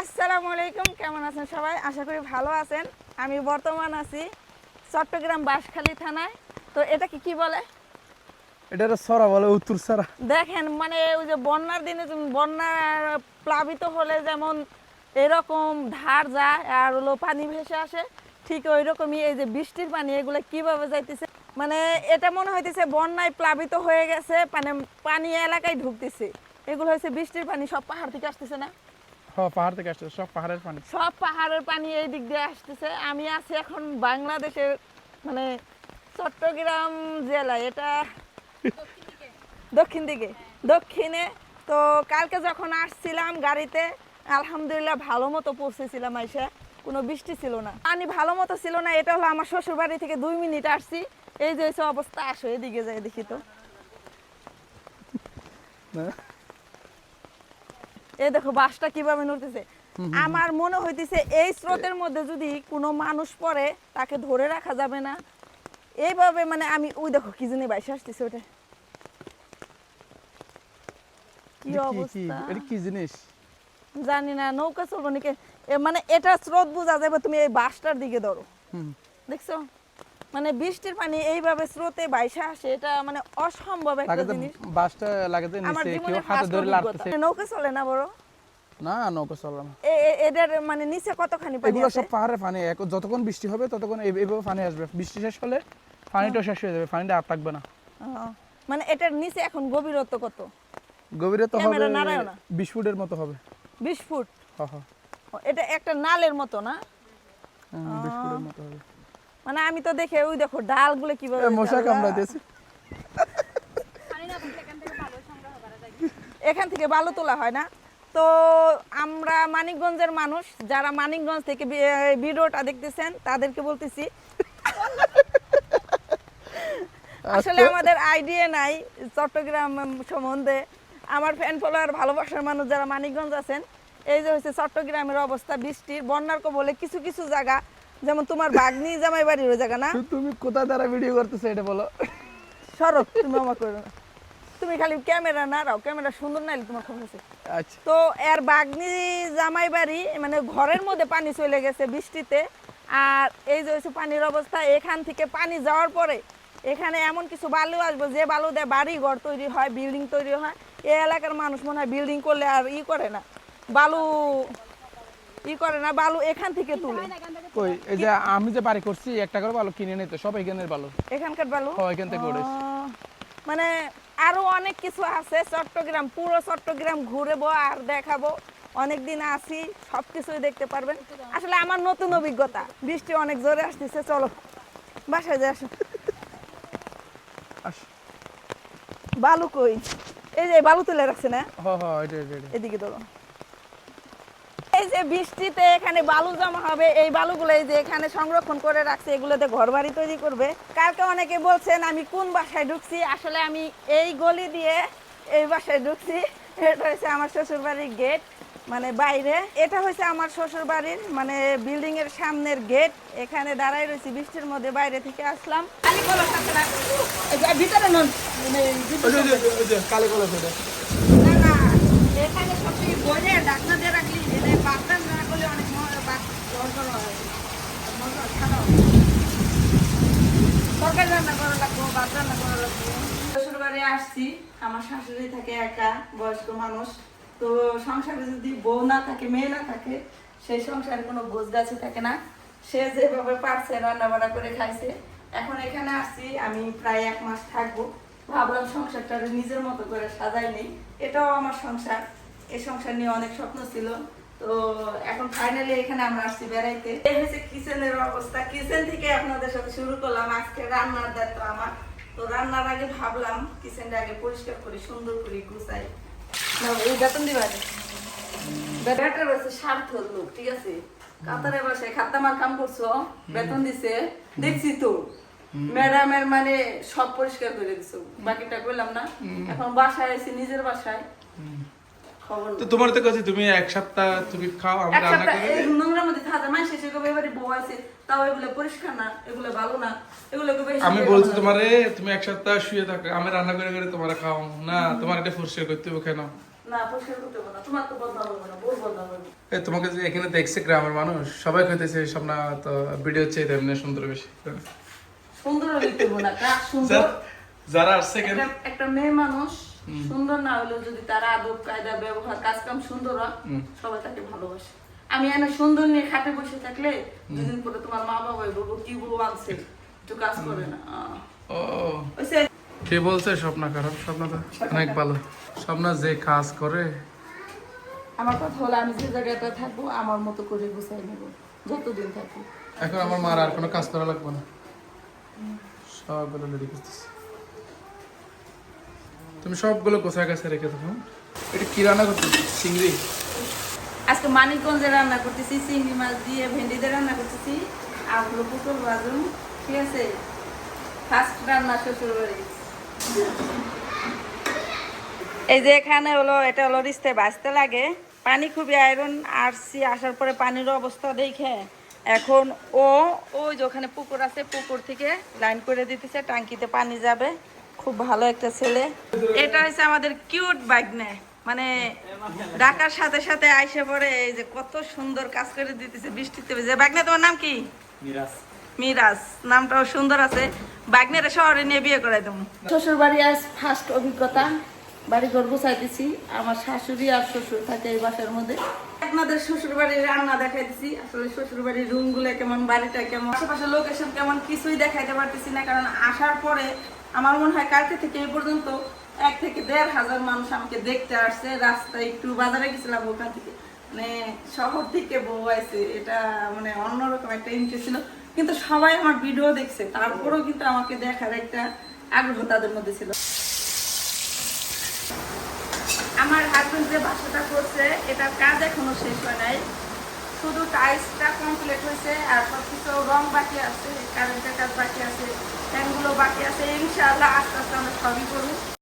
আসসালামু আলাইকুম কেমন আছেন সবাই? আশা করি ভালো আছেন। আমি বর্তমান আছি চট্টগ্রাম বাঁশখালী থানায়। তো এটাকে কি বলে? এটা সরা বলে উত্তর সরা। দেখেন মানে ওই যে বন্যার দিনে বন্যার প্লাবিত হলে যেমন এরকম ধার যায় আর হলো পানি ভেসে আসে ঠিক ওই রকমই এই যে বৃষ্টির পানি এগুলো কীভাবে যাইতেছে? মানে এটা মনে হইতেছে বন্যায় প্লাবিত হয়ে গেছে মানে পানি এলাকায় ঢুকতেছে। এগুলো হচ্ছে বৃষ্টির পানি সব পাহাড় থেকে আসতেছে না? পাহাড় থেকে আসছে সব পাহাড়ের পানি। সব পাহাড়ের পানি এই দিক দিয়ে আসতেছে। আমি আছি এখন বাংলাদেশের মানে চট্টগ্রাম জেলায়। এটা দক্ষিণ দিকে। দক্ষিণে তো কালকে যখন আসছিলাম গাড়িতে আলহামদুলিল্লাহ ভালো মতো পৌঁছেছিলাম আইসা। কোনো বৃষ্টি ছিল না। পানি ভালো মতো ছিল না এটা হলো আমার শ্বশুর বাড়ি থেকে দুই মিনিট আসছি। এই যে অবস্থা আসো এদিকে যাই দেখি তো। এই দেখো বাসটা কীভাবে নড়তেছে। আমার মনে হইতেছে এই স্রোতের মধ্যে যদি কোনো মানুষ পড়ে তাকে ধরে রাখা যাবে না। এইভাবে মানে আমি ওই দেখো কি জানি বাইসে আসতেছে ওটা। কি অবস্থা? এটা কি জিনিস? জানি না নৌকা চলবো নাকি? মানে এটা স্রোত বোঝা যাবে তুমি এই বাসটার দিকে ধরো। দেখছ? মানে বৃষ্টির পানি এইভাবে স্রোতে বাইসা আসে এটা মানে অসম্ভব একটা জিনিস। বাসটা লাগাতে নিচে কেউ হাতে ধরে লাগতেছে নৌকা চলে না বড়? না নৌকা চলে না। এটার মানে নিচে কতখানি পানি এগুলো সব পাহাড়ের পানি। যতক্ষণ বৃষ্টি হবে ততক্ষণ এই- এইভাবে পানি আসবে। বৃষ্টি শেষ হলে পানিটা শেষ হয়ে যাবে পানিটা আর থাকবে না। মানে এটার নিচে এখন গভীরত্ব কত? গভীরে তো হবে ক্যামেরা নাড়ায়ও না। বিশ ফুটের মতো হবে। বিশ ফুট? হ হ এটা একটা নালের মতো না? হুম, বিশ ফুটের মতো হবে। মানে আমি তো দেখে ওই দেখো ডালগুলো কীভাবে এ, মশা জ্বালা। কামড়াইতেছে। এখান থেকে বালু তোলা হয় না। তো আমরা মানিকগঞ্জের মানুষ যারা মানিকগঞ্জ থেকে ভিডিওটা দেখতেছেন তাদেরকে বলতেছি আসলে আমাদের আইডিয়া নাই চট্টগ্রাম সম্বন্ধে। আমার ফ্যান ফলোয়ার ভালোবাসার মানুষ যারা মানিকগঞ্জ আছেন এই যে হচ্ছে চট্টগ্রামের অবস্থা বৃষ্টির বন্যার বলে কিছু কিছু জায়গা যেমন তোমার বাগনি জামাই বাড়ির ওই জায়গা না? তুমি কোথা দ্বারা ভিডিও করতেছো এটা বলো? সরব তুমি আমার করো না। তুমি খালি ক্যামেরা না রাও ক্যামেরা সুন্দর নাইলে তোমার খবর আছে আচ্ছা। তো এর বাগনি জামাই বাড়ি মানে ঘরের মধ্যে পানি চলে গেছে বৃষ্টিতে আর এই যে হচ্ছে পানির অবস্থা এখান থেকে পানি যাওয়ার পরে এখানে এমন কিছু বালু আসবে যে বালু দিয়ে বাড়ি ঘর তৈরি হয় বিল্ডিং তৈরি হয়। এই এলাকার মানুষ মনে হয় বিল্ডিং করলে আর ই করে না। বালু ই করে না বালু এখান থেকে তুলে। কই এই যে আমি যে বাড়ি করছি একটা করে ভালো কিনে নিতে সব এখানের ভালো এখানকার বালু? হ এখান থেকে মানে আরও অনেক কিছু আছে চট্টগ্রাম পুরো চট্টগ্রাম ঘুরেবো আর দেখাবো। অনেক দিন আসি সব কিছুই দেখতে পারবেন। আসলে আমার নতুন অভিজ্ঞতা বৃষ্টি অনেক জোরে আসতেছে চলো। বাসায় যাই আসো। বালু কই? এই যে বালু তুলে রাখছে না হ হ এটা এটা এটা। এদিকে ধরো। এই যে বৃষ্টিতে এখানে বালু জমা হবে এই বালুগুলো এই যে এখানে সংরক্ষণ করে রাখছে এগুলোতে ঘর বাড়ি তৈরি করবে। কালকে অনেকে বলছেন আমি কোন বাসায় ঢুকছি? আসলে আমি এই গলি দিয়ে এই বাসায় ঢুকছি। এটা হচ্ছে আমার শ্বশুর বাড়ির গেট মানে বাইরে। এটা হচ্ছে আমার শ্বশুর বাড়ির মানে বিল্ডিং এর সামনের গেট। এখানে দাঁড়াই রয়েছি বৃষ্টির মধ্যে বাইরে থেকে আসলাম? ভিতরে নন। এখানে সব থেকে বলে ডাকনা দিয়ে রাখলি এনে বাচ্চা না করলে অনেক মজা বাচ্চা দরকার হয় মজা খাওয়া তরকারি রান্না লাগবো রান্না লাগবো। আসছি, আমার শাশুড়ি থাকে একা, বয়স্ক মানুষ। তো সংসারে যদি বউ না থাকে, মেয়ে না থাকে, সেই সংসারে কোনো থাকে না। সে যেভাবে পারছে রান্না বান্না করে খাইছে। এখন এখানে আসছি, আমি প্রায় এক মাস থাকব। ভাবলাম সংসারটা নিজের মতো করে সাজাই নেই। এটাও আমার সংসার। এই সংসার নিয়ে অনেক স্বপ্ন ছিল। তো এখন ফাইনালি এখানে আমরা আসছি বেড়াইতে। এই হচ্ছে কিচেনের অবস্থা। কিচেন থেকে আপনাদের সাথে শুরু করলাম। আজকে রান্নার দায়িত্ব আমার। তো রান্নার আগে ভাবলাম কিচেনটা আগে পরিষ্কার করি সুন্দর করে গুছাই। বেতন দিবা বেটার হচ্ছে স্বার্থ লোক ঠিক আছে? কাতারে বসে খাতামার কাম করছ? বেতন দিছে। দেখছি তো। ম্যাডামের মানে সব পরিষ্কার করে দিছো। বাকিটা কইলাম না। এখন বাসায় আছি নিজের বাসায়। তো তোমার তো কাছে তুমি এক সপ্তাহ তুমি খাও আমি এক রান্না সপ্তাহ করে এই নোংরার মধ্যে থাকা মাসে সে কবে এবারে বউ আছে তাও এগুলো পরিষ্কার না এগুলো ভালো না এগুলো কবে আমি বলছি তোমারে তুমি এক সপ্তাহ শুয়ে থাকো আমি রান্না করে করে তোমার খাও না তোমার এটা পরিষ্কার করতে হবে কেন তোমাকে যে এখানে দেখছে গ্রামের মানুষ সবাই কইতেছে সব না তো ভিডিও সুন্দর বেশি। সুন্দর যারা আসছে একটা মেয়ে মানুষ সুন্দর না হলেও যদি তার আদব কায়দা ব্যবহার কাজ কাম সুন্দর হয় সবাই তাকে ভালোবাসে। আমি এনে সুন্দর নিয়ে খাটে বসে থাকলে দুদিন পরে তোমার মা বাবা বলব কি বউ আনছে একটু কাজ করে না। কে বলছে? স্বপ্ন খারাপ স্বপ্ন অনেক ভালো। স্বপ্ন যে কাজ করে। আমার কথা হলো আমি যে জায়গাটা থাকব আমার মতো করে গুছাই নেব যতদিন থাকি এখন আমার মার আর কোনো কাজ করা লাগবে না। সবগুলো রেডি করতেছি তুমি সবগুলো কোথায় কাছে রেখে থাকো এটা কি রান্না করতেছি চিংড়ি? আজকে মানিকগঞ্জে রান্না করতেছি, চিংড়ি মাছ দিয়ে ভেন্ডি দিয়ে রান্না করতেছি আর হলো পুতুল বাজুন ঠিক আছে? ফার্স্ট রান্না শ্বশুর বাড়ি এই যে এখানে হলো, এটা হলো রিস্তে বাঁচতে লাগে। পানি খুবই আয়রন আসছি আসার পরে পানির অবস্থা দেখে। এখন ও, ওই যে ওখানে পুকুর আছে, পুকুর থেকে লাইন করে দিতেছে টাঙ্কিতে পানি যাবে। খুব ভালো একটা ছেলে। এটা হচ্ছে আমাদের কিউট বাগনে। মানে ডাকার সাথে সাথে আইসে পরে এই যে কত সুন্দর কাজ করে দিতেছে বৃষ্টিতে যে বাগনে তোমার নাম কি? মিরাজ। মিরাজ। নামটাও সুন্দর আছে। বাগনের শহরে নিয়ে বিয়ে করে দেবো। শ্বশুর বাড়ি আজ ফার্স্ট অভিজ্ঞতা। বাড়ি ঘর গুছাইতেছি আমার শাশুড়ি আর শ্বশুর থাকে এই বাসার মধ্যে। আপনাদের শ্বশুর বাড়ির রান্না দেখাইতেছি আসলে শ্বশুর বাড়ির রুমগুলো কেমন বাড়িটা কেমন আশেপাশে লোকেশন কেমন কিছুই দেখাইতে পারতেছি না কারণ আসার পরে আমার মনে হয় কালকে থেকে এই পর্যন্ত এক থেকে দেড় হাজার মানুষ আমাকে দেখতে আসছে, রাস্তায় একটু বাজারে গেছিলাম ওখান থেকে। মানে শহর থেকে বউ আছে এটা মানে অন্যরকম একটা ইন্টারেস্ট ছিল। কিন্তু সবাই আমার ভিডিও দেখছে, তারপরেও কিন্তু আমাকে দেখার একটা আগ্রহ তাদের মধ্যে ছিল। আমার হাজবেন্ড যে বাসাটা করছে, এটার কাজ এখনও শেষ হয় নাই। শুধু টাইলসটা কমপ্লিট হয়েছে আর কিছু রং বাকি আছে কারেন্টের কাজ বাকি আছে ফ্যানগুলো বাকি আছে, ইনশাআল্লাহ আস্তে আস্তে আমরা সবই করব।